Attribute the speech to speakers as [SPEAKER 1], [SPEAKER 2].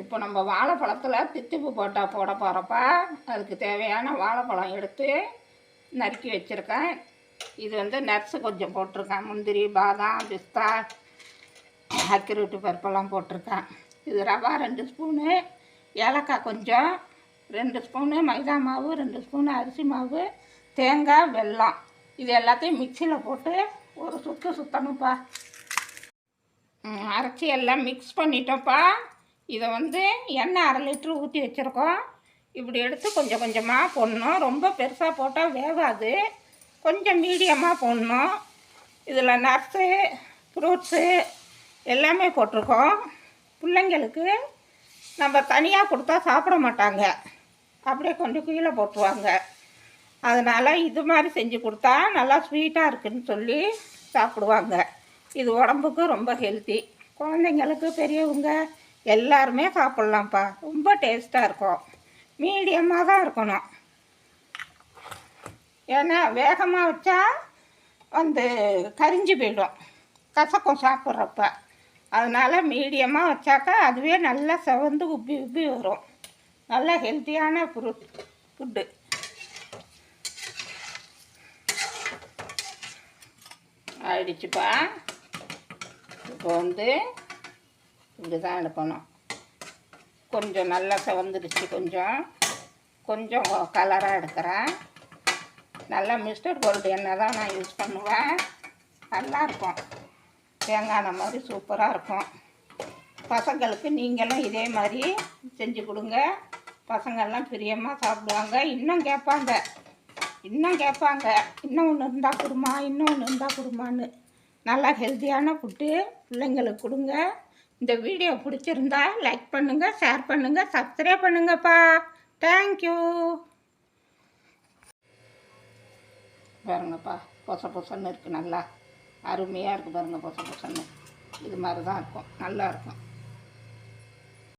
[SPEAKER 1] இப்போ நம்ம வாழைப்பழத்தில் தித்திப்பு போட்டால் போட போகிறப்ப அதுக்கு தேவையான வாழைப்பழம் எடுத்து நறுக்கி வச்சுருக்கேன். இது வந்து நர்ஸு கொஞ்சம் போட்டிருக்கேன். முந்திரி பாதாம் பிஸ்தா அக்கிரூட்டு பருப்பெல்லாம் போட்டிருக்கேன். இது ரவா ரெண்டு ஸ்பூனு ஏலக்காய் கொஞ்சம் ரெண்டு ஸ்பூனு மைதா மாவு ரெண்டு ஸ்பூனு அரிசி மாவு தேங்காய் வெல்லம். இது எல்லாத்தையும் மிக்சியில் போட்டு ஒரு சுற்று சுத்தணும்ப்பா. அரைச்சி எல்லாம் மிக்ஸ் பண்ணிட்டோம்ப்பா. இதை வந்து எண்ணெய் அரை லிட்ரு ஊற்றி வச்சுருக்கோம். இப்படி எடுத்து கொஞ்சம் கொஞ்சமாக போடணும். ரொம்ப பெருசாக போட்டால் வேகாது. கொஞ்சம் மீடியமாக போடணும். இதில் நட்ஸு ஃப்ரூட்ஸு எல்லாமே போட்டிருக்கோம். பிள்ளைங்களுக்கு நம்ம தனியாக கொடுத்தா சாப்பிட மாட்டாங்க. அப்படியே கொண்டு கீழே போட்டுருவாங்க. அதனால் இது மாதிரி செஞ்சு கொடுத்தா நல்லா ஸ்வீட்டாக இருக்குன்னு சொல்லி சாப்பிடுவாங்க. இது உடம்புக்கு ரொம்ப ஹெல்த்தி குழந்தைங்களுக்கு பெரியவங்க எல்லாருமே சாப்பிட்லாம்ப்பா. ரொம்ப டேஸ்ட்டாக இருக்கும். மீடியமாக தான் இருக்கணும். ஏன்னா வேகமாக வச்சா வந்து கரிஞ்சு போயிடும். கசக்கும் சாப்பிட்றப்ப. அதனால் மீடியமாக வச்சாக்கா அதுவே நல்லா செவந்து உப்பி உப்பி வரும். நல்லா ஹெல்த்தியான ஃப்ரூட் ஃபுட்டு ஆயிடுச்சுப்பா. இப்போ வந்து இப்படி தான் எடுக்கணும். கொஞ்சம் நல்லா செவந்துடுச்சு கொஞ்சம். கொஞ்சம் கலராக எடுக்கிறேன். நல்லா மிஸ்டர் கோல்டு எண்ணெய் தான் நான் யூஸ் பண்ணுவேன். நல்லாயிருக்கும் தேங்காய் எண்ணெய் மாதிரி சூப்பராக இருக்கும். பசங்களுக்கு நீங்களும் இதே மாதிரி செஞ்சு கொடுங்க. பசங்கள்லாம் பிரியமாக சாப்பிடுவாங்க. இன்னும் கேட்பாங்க. இன்னும் கேட்பாங்க. இன்னும் ஒன்று இருந்தால் கொடுமா இன்னும் ஒன்று இருந்தால் கொடுமான்னு. நல்லா ஹெல்த்தியான ஃபுட்டு பிள்ளைங்களுக்கு கொடுங்க. இந்த வீடியோ பிடிச்சிருந்தா லைக் பண்ணுங்கள் ஷேர் பண்ணுங்கள் சப்ஸ்கிரைப் பண்ணுங்கப்பா. தேங்க்யூ பாருங்கப்பா பொச பொசன்னு இருக்குது நல்லா. அருமையாக இருக்குது பாருங்கள் பொச பொசன்னு. இது மாதிரி தான் இருக்கும் நல்லா இருக்கும்.